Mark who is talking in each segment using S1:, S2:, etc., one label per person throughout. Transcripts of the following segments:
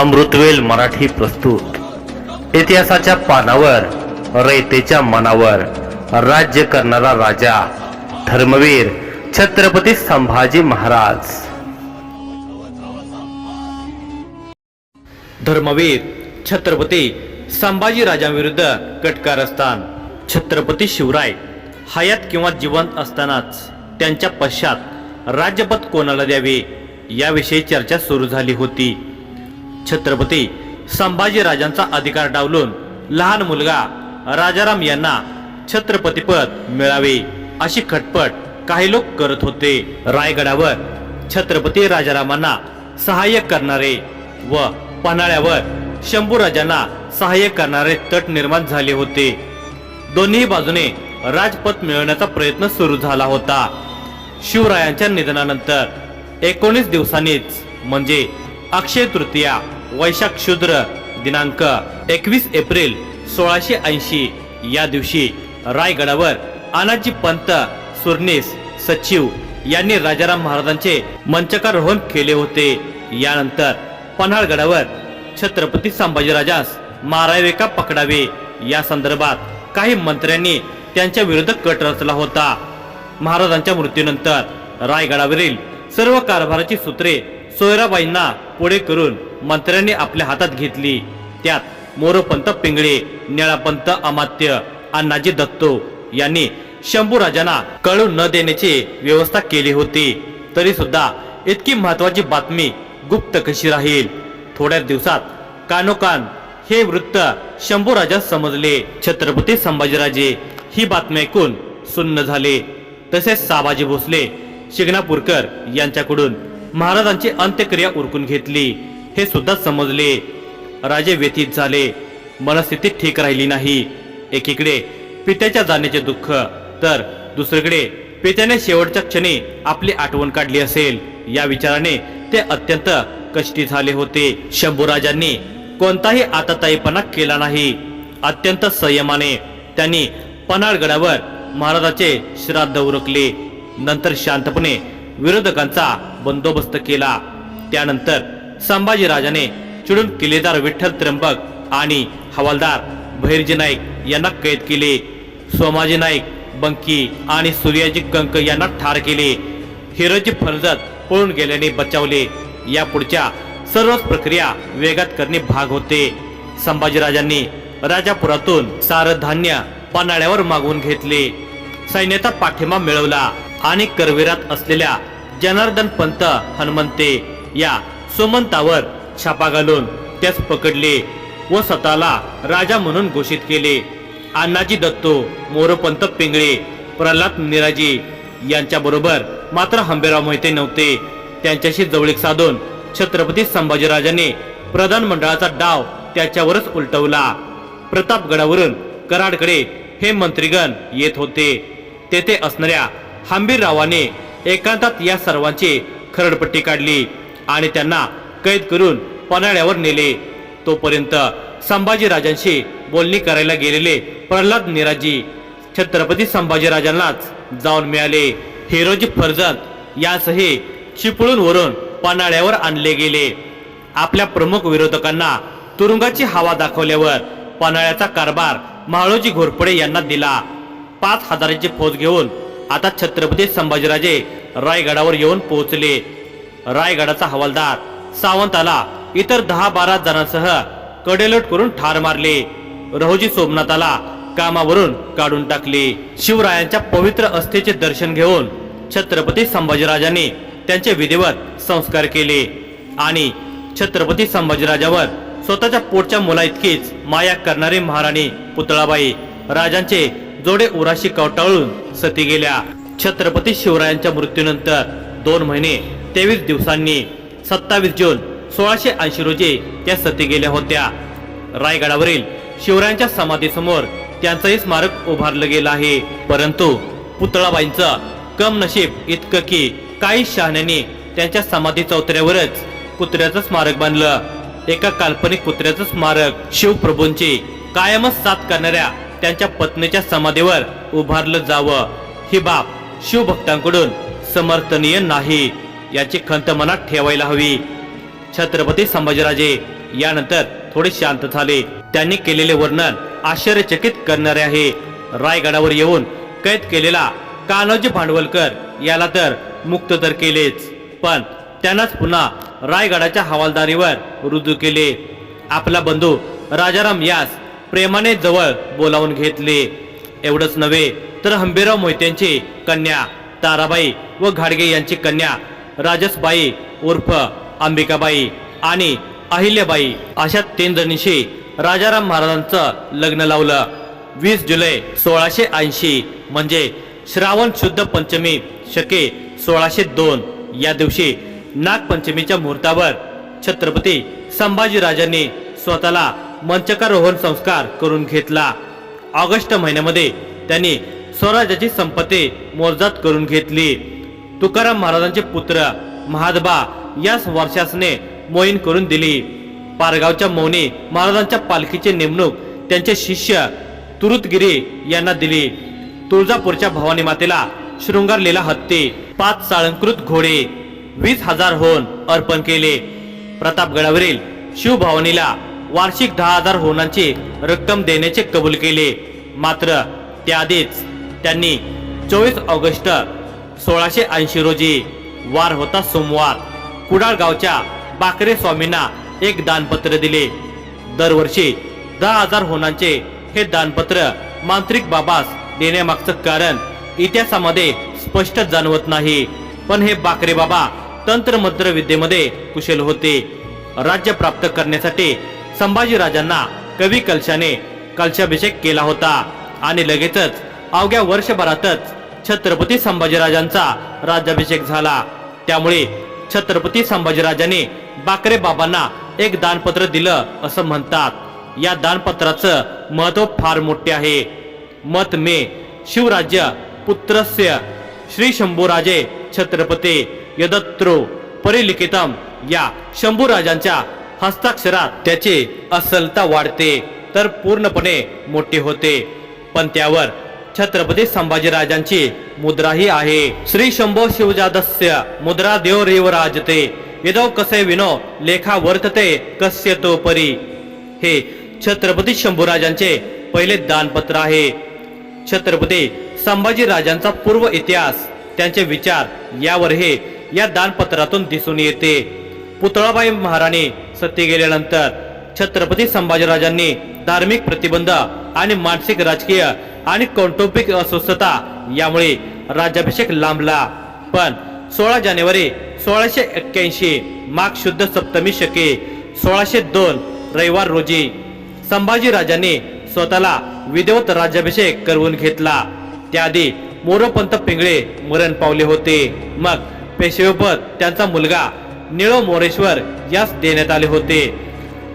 S1: अमृतवेल मराठी प्रस्तुत. इतिहासाच्या पानावर रयतेच्या मनावर राज्य करणारा राजा धर्मवीर छत्रपती संभाजी महाराज.
S2: धर्मवीर छत्रपती संभाजी राजांविरुद्ध कटकारस्थान छत्रपती शिवराय हयात किंवा जिवंत असतानाच त्यांच्या पश्चात राज्यपद कोणाला द्यावे? याविषयी चर्चा सुरू झाली होती. छत्रपती संभाजी राजांचा अधिकार डावलून लहान मुलगा राजाराम यांना छत्रपतीपद मिळावे अशी खटपट काही लोक करत होते. रायगडावर छत्रपती राजारामांना सहाय्य करणारे व पन्हाळ्यावर शंभूराजांना सहाय्य करणारे तट निर्माण झाले होते. दोन्ही बाजूने राजपथ मिळवण्याचा प्रयत्न सुरू झाला होता. शिवरायांच्या निधनानंतर एकोणीस दिवसांनीच म्हणजे अक्षय तृतीया वैशाख शुद्र दिनांक एकवीस एप्रिल सोळाशे ऐंशी. या दिवशी रायगडावर आनाजी पंत सुरनीस सचिव यांनी राजाराम महाराजांचे मंचकारोहण केले होते. यानंतर पन्हाळगडावर छत्रपती संभाजीराजास मारावे का पकडावे? या संदर्भात काही मंत्र्यांनी त्यांच्या विरुद्ध कट रचला होता. महाराजांच्या मृत्यूनंतर रायगडावरील सर्व कारभाराची सूत्रे सोयराबाईंना पुढे करून मंत्र्यांनी आपल्या हातात घेतली. त्यात मोरोपंत पिंगळे निळापंत अमात्य अण्णाजी दत्तो यांनी शंभूराजांना कळू न देण्याची व्यवस्था केली होती. तरी सुद्धा इतकी महत्वाची बातमी गुप्त कशी राहील? थोड्याच दिवसात कानोकान हे वृत्त शंभूराजा समजले. छत्रपती संभाजीराजे ही बातमी ऐकून सुन्न झाले. तसेच साबाजी भोसले शिंगणापूरकर यांच्याकडून महाराजांची अंत्यक्रिया उरकून घेतली. हे सुद्धा समजले. राजे व्यतीत झाले. मनस्थिती ठीक राहिली नाही. एकीकडे पित्याच्या जाण्याचे दुःख तर दुसरीकडे पित्याने शेवटच्या क्षणी आपली आठवण काढली असेल. या विचाराने ते अत्यंत कष्टी झाले होते. शंभूराजांनी कोणताही आताताईपणा केला नाही. अत्यंत संयमाने त्यांनी पन्हाळगडावर महाराजाचे श्राद्ध उरकले. नंतर शांतपणे विरोधकांचा बंदोबस्त केला. त्यानंतर संभाजीराजाने चिडून किल्लेदार विठ्ठल त्र्यंबक आणि हवालदार भैरजी नाईक यांना कैद केले. सोमाजी नाईक बंकी आणि सूर्याजी कंक यांना ठार केले. हिरोजी फलजत पळून गेल्याने बचावले. या पुढच्या सर्वच प्रक्रिया वेगात करणे भाग होते. संभाजीराजांनी राजापुरातून सारं धान्य पन्हाळ्यावर मागवून घेतले. सैन्याचा पाठिंबा मिळवला. आणि करवीरात असलेल्या जनार्दन पंत हनुमंते या सुमंतावर छापा घालून त्यास पकडले व स्वतःला राजा म्हणून घोषित केले. अण्णाजी दत्तो मोरपंत पिंगळे प्रल्हाद निराजी यांच्याबरोबर मात्र हंबेराव मोहिते नव्हते. त्यांच्याशी जवळीक साधून छत्रपती संभाजीराजाने प्रधानमंडळाचा डाव त्याच्यावरच उलटवला. प्रतापगडावरून कराडकडे हे मंत्रीगण येत होते. तेथे असणाऱ्या हंबीररावाने एकांतात या सर्वांची खरडपट्टी काढली आणि त्यांना कैद करून पन्हाळ्यावर नेले. तोपर्यंत संभाजीराजांशी बोलणी करायला गेलेले प्रल्हाद निराजी छत्रपती संभाजीराजांनाच जाऊन मिळाले. हिरोजी फर्जंद यासही चिपळूण वरून पन्हाळ्यावर आणले गेले. आपल्या प्रमुख विरोधकांना तुरुंगाची हवा दाखवल्यावर पन्हाळ्याचा कारभार म्हाळोजी घोरपडे यांना दिला. पाच हजाराची फौज घेऊन आता छत्रपती संभाजीराजे रायगडावर येऊन पोहोचले. रायगडाचा हवालदार सावंताला इतर दहा बारा जणांसह कडेलोट करून ठार मारले. रहोजी सोमनाथाला कामावरून काढून टाकले. शिवरायांच्या पवित्र अस्थेचे दर्शन घेऊन छत्रपती संभाजीराजांनी त्यांचे विधिवत संस्कार केले आणि छत्रपती संभाजीराजावर स्वतःच्या पोटच्या मुला इतकीच माया करणारी महाराणी पुतळाबाई राजांचे जोडे उराशी कवटाळून सती गेल्या. छत्रपती शिवरायांच्या मृत्यूनंतर दोन महिने तेवीस दिवसांनी सत्तावीस जून सोळाशे ऐंशी रोजी त्या सती गेल्या होत्या. रायगडावरील शिवरायांच्या समाधीसमोर त्यांचंही स्मारक उभारलं गेलं आहे. परंतु पुतळाबाईंचं कम नशीब इतकं की काही शहाण्यांनी त्यांच्या समाधी चौथऱ्यावरच कुत्र्याचं स्मारक बांधलं. एका काल्पनिक कुत्र्याचं स्मारक शिवप्रभूंची कायमच साथ करणाऱ्या त्यांच्या पत्नीच्या समाधीवर उभारलं जावं. ही बाब शिवभक्तांकडून समर्थनीय नाही. याची खंत मनात ठेवायला हवी. छत्रपती संभाजीराजे यानंतर थोडे शांत झाले. त्यांनी केलेले वर्णन आश्चर्यचकित करणारे आहे. रायगडावर येऊन कैद केलेला कान्होजी भांडवलकर याला तर मुक्त तर केलेच. पण त्यांनाच पुन्हा रायगडाच्या हवालदारीवर रुजू केले. आपला बंधू राजाराम यास प्रेमाने जवळ बोलावून घेतले. एवढंच नव्हे तर हंबीराव मोहित्यांची कन्या ताराबाई व घाडगे यांची कन्या राजसबाई उर्फ अंबिकाबाई आणि अहिल्याबाई अशा तीन जणींशी राजाराम महाराजांचं लग्न लावलं. वीस जुलै सोळाशे ऐंशी म्हणजे श्रावण शुद्ध पंचमी शके सोळाशे दोन. या दिवशी नागपंचमीच्या मुहूर्तावर छत्रपती संभाजीराजांनी स्वतःला मंचकारोहण संस्कार करून घेतला. ऑगस्ट महिन्यामध्ये त्यांनी स्वराज्याची संपत्ती मोरजात करून घेतली. तुकाराम महाराजांचे पुत्र महादबा याच वर्षासने मोहीन करून दिली. पारगावच्या मौनी महाराजांच्या पालखीची नेमणूक त्यांचे शिष्य तुरुतगिरी यांना दिली. तुळजापूरच्या भवानी मातेला शृंगारलेला हत्ती पाच साळंकृत घोडे वीस हजार होन अर्पण केले. प्रतापगडावरील शिवभवानीला वार्षिक दहा हजार होनांची रक्कम देण्याचे कबूल केले. मात्र त्याआधीच त्यांनी चोवीस ऑगस्ट सोळाशे ऐंशी रोजी वार होता सोमवार. कुडाळ गावच्या बाकरे स्वामींना एक दानपत्र दिले. दरवर्षी दहा हजार होनांचे हे दानपत्र मांत्रिक बाबास देण्यामागचं कारण इतिहासामध्ये स्पष्ट जाणवत नाही. पण हे बाकरे बाबा तंत्रमंत्र विद्येमध्ये कुशल होते. राज्य प्राप्त करण्यासाठी संभाजीराजांना कवी कलशाने कलशाभिषेक केला होता. आणि लगेचच अवघ्या वर्षभरातच छत्रपती संभाजीराजांचा राज्याभिषेक झाला. त्यामुळे छत्रपती संभाजीराजाने बाकरे बाबांना एक दानपत्र दिलं असं म्हणतात. या दानपत्राचं महत्त्व फार मोठे आहे. मत मे शिवराज्य पुत्रस्य श्री शंभूराजे छत्रपती यदत्रो परिलिखितम या शंभूराजांच्या हस्ताक्षरात त्याची असलता वाढते तर पूर्णपणे मोठे होते. पण त्यावर छत्रपती संभाजीराजांची मुद्राही आहे. श्री शंभो शिवजादस्य मुद्रा देव रेव राजते. विदो कसे विनो लेखा वर्तते कस्य तो परी हे छत्रपती शंभूराजांचे पहिले दानपत्र आहे. छत्रपती संभाजीराजांचा पूर्व इतिहास त्यांचे विचार यावर हे या दानपत्रातून दिसून येते. पुतळाबाई महाराणी सत्य गेल्यानंतर छत्रपती संभाजीराजांनी धार्मिक प्रतिबंध आणि मानसिक राजकीय आणि कौटुंबिक अस्वस्थता यामुळे राज्याभिषेक लांबला. पण सोळा जानेवारी सोळाशे एक्क्याऐंशी माघ शुद्ध सप्तमी शके सोळाशे दोन रविवार रोजी संभाजीराजांनी स्वतःला विधवत राज्याभिषेक करवून घेतला. त्याआधी मोरोपंत पिंगळे मरण पावले होते. मग पेशवेपद त्यांचा मुलगा निळो मोरेश्वर यास देण्यात आले होते.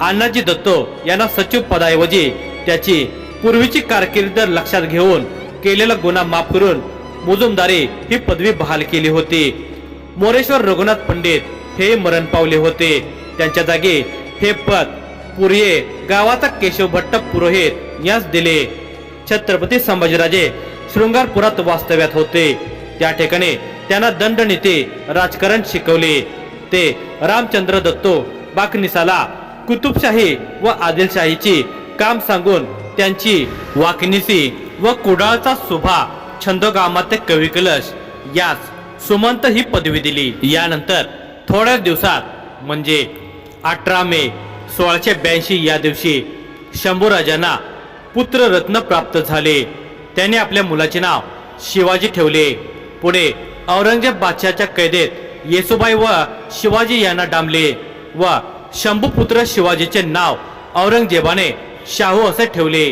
S2: अण्णाजी दत्तो यांना सचिव पदाऐवजी त्याची पूर्वीची कारकीर्द लक्षात घेऊन केलेला गुन्हा माफ करून मुजुमदारी ही पदवी बहाल केली होती. मोरेश्वर रघुनाथ पंडित हे मरण पावले होते. त्यांच्या जागी हे पद पुर्ये गावाचा केशव भट्ट पुरोहित यास दिले. छत्रपती संभाजीराजे शृंगारपुरात वास्तव्यात होते. त्या ठिकाणी त्यांना दंडनीती राजकारण शिकवले. ते रामचंद्र दत्तो बाकनिसाला कुतुबशाही व आदिलशाहीची काम सांगून त्यांची वाकनिसी व कुडाळचा शोभा छंदोगामाते कवी कलश यास सुमंत ही पदवी दिली. यानंतर थोड्या दिवसात म्हणजे अठरा मे सोळाशे ब्याऐंशी या दिवशी शंभूराजांना पुत्ररत्न प्राप्त झाले. त्याने आपल्या मुलाचे नाव शिवाजी ठेवले. पुढे औरंगजेब बादशाच्या कैदेत येसुबाई व शिवाजी यांना डांबले व शंभूपुत्र शिवाजीचे नाव औरंगजेबाने शाहू असे ठेवले.